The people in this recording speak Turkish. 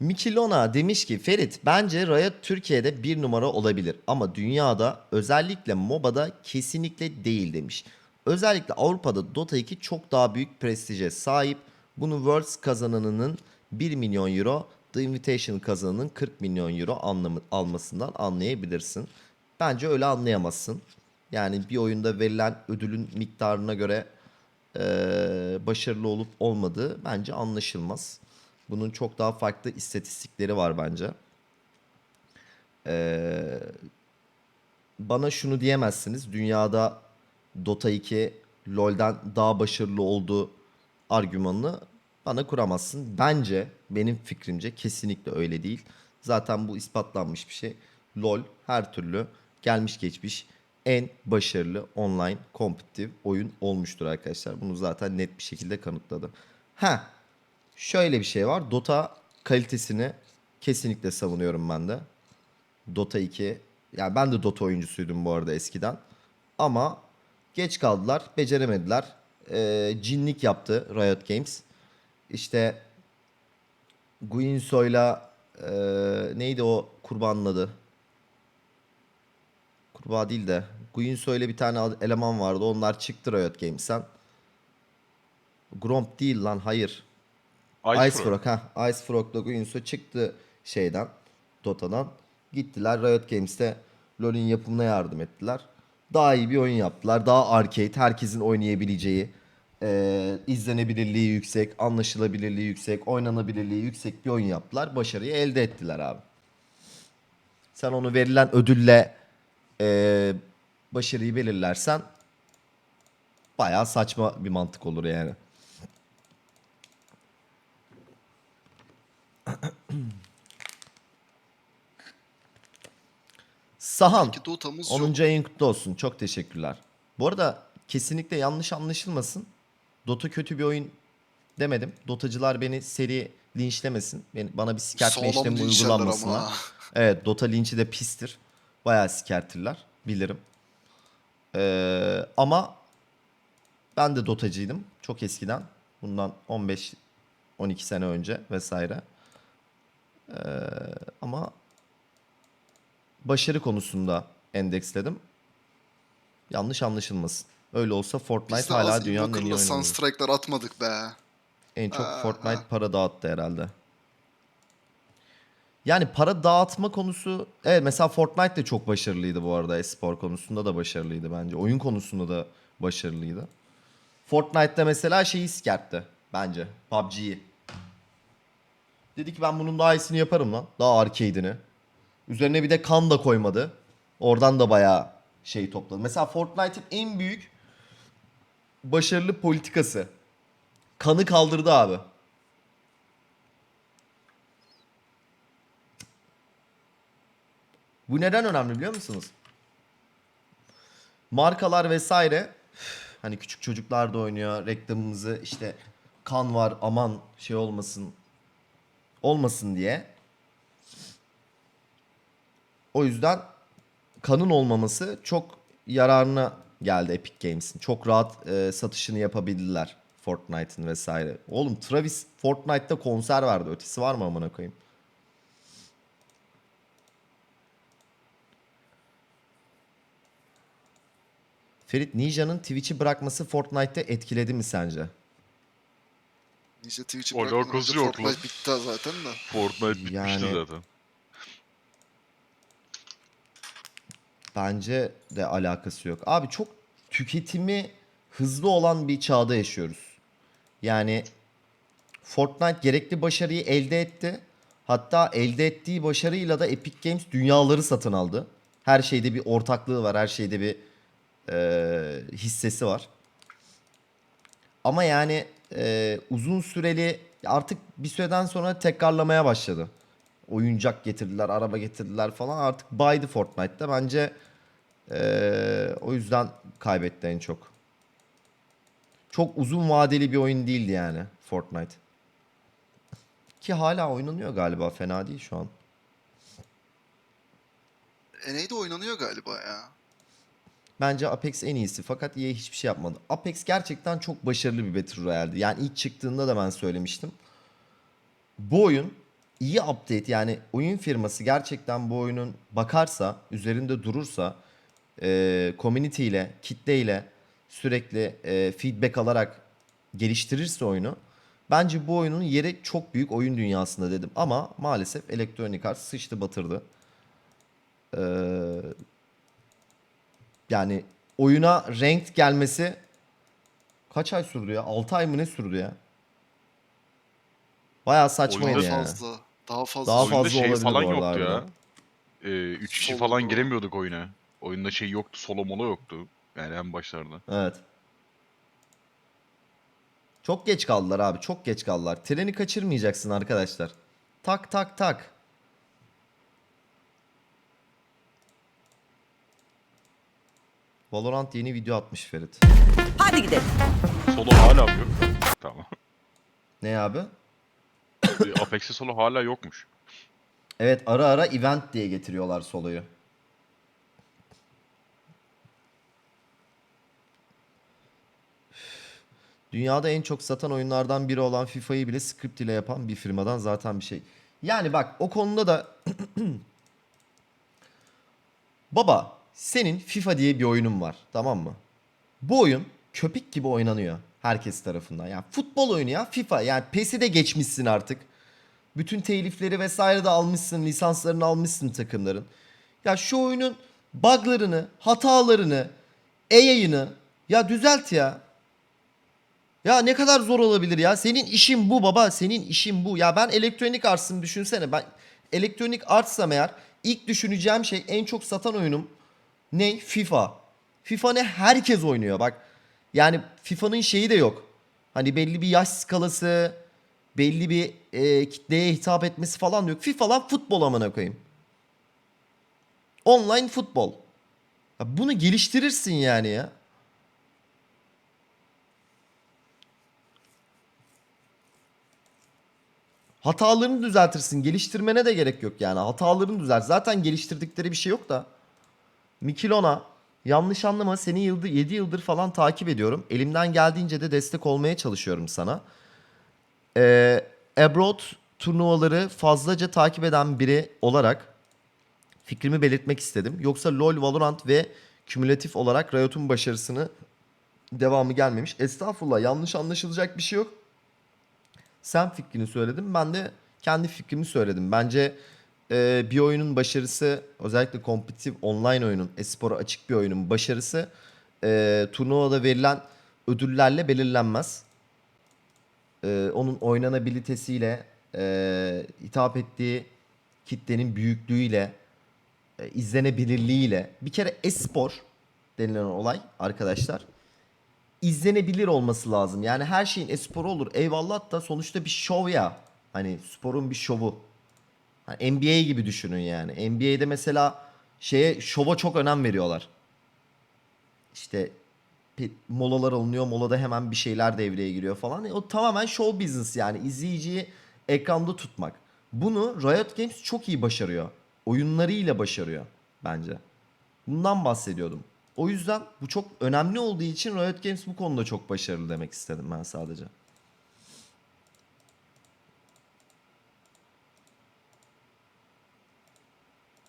Mikilona demiş ki Ferit bence Riot Türkiye'de bir numara olabilir ama dünyada özellikle MOBA'da kesinlikle değil demiş. Özellikle Avrupa'da Dota 2 çok daha büyük prestije sahip. Bunu Worlds kazananının 1 milyon euro, The Invitation kazananının 40 milyon euro anlamı, almasından anlayabilirsin. Bence öyle anlayamazsın. Yani bir oyunda verilen ödülün miktarına göre eee, başarılı olup olmadığı bence anlaşılmaz. Bunun çok daha farklı istatistikleri var bence. Eee, bana şunu diyemezsiniz. Dünyada Dota 2 LoL'den daha başarılı olduğu argümanını bana kuramazsın. Bence benim fikrimce kesinlikle öyle değil. Zaten bu ispatlanmış bir şey. LoL her türlü gelmiş geçmiş en başarılı online kompetitif oyun olmuştur arkadaşlar. Bunu zaten net bir şekilde kanıtladı. Ha, şöyle bir şey var. Dota kalitesini kesinlikle savunuyorum ben de. Dota 2. Yani ben de Dota oyuncusuydum bu arada eskiden. Ama geç kaldılar, beceremediler. Ee, cinlik yaptı Riot Games. İşte Guinso'yla e, neydi o kurbanın adı? Kurbağa değil de Guinso'yla bir tane eleman vardı. Onlar çıktı Riot Games'ten. Gromp değil lan hayır. Ice, Frog ha. Ice Frog'la Guinsoo çıktı şeyden Dota'dan. Gittiler Riot Games'te LoL'ün yapımına yardım ettiler. Daha iyi bir oyun yaptılar. Daha arcade, herkesin oynayabileceği, eee, izlenebilirliği yüksek, anlaşılabilirliği yüksek, oynanabilirliği yüksek bir oyun yaptılar. Başarıyı elde ettiler abi. Sen onu verilen ödülle eee, başarıyı belirlersen bayağı saçma bir mantık olur yani. Sahan Peki Dota'mız 10. yok. ayın kutlu olsun. Çok teşekkürler. Bu arada kesinlikle yanlış anlaşılmasın. Dota kötü bir oyun demedim. Dotacılar beni seri linçlemesin. Beni, bana bir sikertme Sağlam işlemi linçlerler uygulanmasınlar. ama. Evet Dota linçi de pistir. Bayağı sikertirler. Bilirim. Ee, ama ben de Dotacıydım. Çok eskiden. Bundan 15 12 sene önce vesaire. Ee, ama başarı konusunda endeksledim. Yanlış anlaşılmasın. Öyle olsa Fortnite Biz hala dünyanın en iyi oyunu. olur. Sunstrike'lar atmadık be. En çok Aa, Fortnite aa. para dağıttı herhalde. Yani para dağıtma konusu evet mesela Fortnite de çok başarılıydı bu arada espor konusunda da başarılıydı bence. Oyun konusunda da başarılıydı. Fortnite'da mesela şeyi sikertti bence PUBG'yi. Dedi ki ben bunun daha iyisini yaparım lan. Daha arcade'ini. Üzerine bir de kan da koymadı. Oradan da bayağı şey topladı. Mesela Fortnite'ın en büyük başarılı politikası. Kanı kaldırdı abi. Bu neden önemli biliyor musunuz? Markalar vesaire hani küçük çocuklar da oynuyor reklamımızı işte kan var aman şey olmasın olmasın diye. O yüzden kanın olmaması çok yararına geldi Epic Games'in. Çok rahat e, satışını yapabildiler Fortnite'ın vesaire. Oğlum Travis Fortnite'da konser verdi. Ötesi var mı amına koyayım? Ferit Ninja'nın Twitch'i bırakması Fortnite'te etkiledi mi sence? Ninja Twitch'i Alakası bırakmadı. yok Fortnite bitti zaten de. Fortnite bitmişti Yani- zaten. Bence de alakası yok. Abi çok tüketimi hızlı olan bir çağda yaşıyoruz. Yani Fortnite gerekli başarıyı elde etti. Hatta elde ettiği başarıyla da Epic Games dünyaları satın aldı. Her şeyde bir ortaklığı var. Her şeyde bir eee, hissesi var. Ama yani eee, uzun süreli artık bir süreden sonra tekrarlamaya başladı. Oyuncak getirdiler, araba getirdiler falan. Artık baydı Fortnite'da. Bence eee, o yüzden kaybetti en çok. Çok uzun vadeli bir oyun değildi yani Fortnite. Ki hala oynanıyor galiba. Fena değil şu an. NA'de oynanıyor galiba ya. Bence Apex en iyisi fakat EA hiçbir şey yapmadı. Apex gerçekten çok başarılı bir Battle Royale'di. Yani ilk çıktığında da ben söylemiştim. Bu oyun iyi update yani oyun firması gerçekten bu oyunun bakarsa, üzerinde durursa, e, community ile, kitle ile sürekli e, feedback alarak geliştirirse oyunu bence bu oyunun yeri çok büyük oyun dünyasında dedim. Ama maalesef Electronic Arts sıçtı batırdı. Ee, yani oyuna ranked gelmesi kaç ay sürdü ya? 6 ay mı ne sürdü ya? Bayağı saçmaydı Daha yani. fazla. Daha fazla. Daha fazla Oyunda şey olabilir falan bu arada yoktu ya. harbiden. 3 kişi Solo falan giremiyorduk oyuna. Oyunda şey yoktu, solo mola yoktu. Yani en başlarda. Evet. Çok geç kaldılar abi. Çok geç kaldılar. Treni kaçırmayacaksın arkadaşlar. Tak tak tak. Valorant yeni video atmış Ferit. Hadi gidelim. Solo hala mı yok? Tamam. Ne abi? E, Apex'te solo hala yokmuş. Evet ara ara event diye getiriyorlar soloyu. Dünyada en çok satan oyunlardan biri olan FIFA'yı bile script ile yapan bir firmadan zaten bir şey. Yani bak o konuda da Baba senin FIFA diye bir oyunun var tamam mı? Bu oyun köpek gibi oynanıyor herkes tarafından. Yani futbol oyunu ya FIFA yani PES'i de geçmişsin artık. Bütün telifleri vesaire de almışsın, lisanslarını almışsın takımların. Ya şu oyunun buglarını, hatalarını, AI'ını ya düzelt ya. Ya ne kadar zor olabilir ya. Senin işin bu baba. Senin işin bu. Ya ben Electronic Arts'ın düşünsene. Ben Electronic Arts'sam eğer ilk düşüneceğim şey en çok satan oyunum ne? FIFA. FIFA ne? Herkes oynuyor bak. Yani FIFA'nın şeyi de yok. Hani belli bir yaş skalası, belli bir e, kitleye hitap etmesi falan yok. FIFA lan futbol amına koyayım. Online futbol. Ya bunu geliştirirsin yani ya. Hatalarını düzeltirsin. Geliştirmene de gerek yok yani. Hatalarını düzelt. Zaten geliştirdikleri bir şey yok da. Mikilona yanlış anlama seni yıldır, 7 yıldır falan takip ediyorum. Elimden geldiğince de destek olmaya çalışıyorum sana. Ee, Abroad turnuvaları fazlaca takip eden biri olarak fikrimi belirtmek istedim. Yoksa LoL, Valorant ve kümülatif olarak Riot'un başarısını devamı gelmemiş. Estağfurullah yanlış anlaşılacak bir şey yok. Sen fikrini söyledin. Ben de kendi fikrimi söyledim. Bence e, bir oyunun başarısı özellikle kompetitif online oyunun, espora açık bir oyunun başarısı e, turnuvada verilen ödüllerle belirlenmez. E, onun oynanabilitesiyle, e, hitap ettiği kitlenin büyüklüğüyle, e, izlenebilirliğiyle. Bir kere espor denilen olay arkadaşlar izlenebilir olması lazım. Yani her şeyin esporu olur. Eyvallah da sonuçta bir şov ya. Hani sporun bir şovu. Hani NBA gibi düşünün yani. NBA'de mesela şeye şova çok önem veriyorlar. İşte molalar alınıyor. Molada hemen bir şeyler devreye giriyor falan. E, O tamamen show business yani. izleyiciyi ekranda tutmak. Bunu Riot Games çok iyi başarıyor. Oyunlarıyla başarıyor bence. Bundan bahsediyordum. O yüzden bu çok önemli olduğu için Riot Games bu konuda çok başarılı demek istedim ben sadece.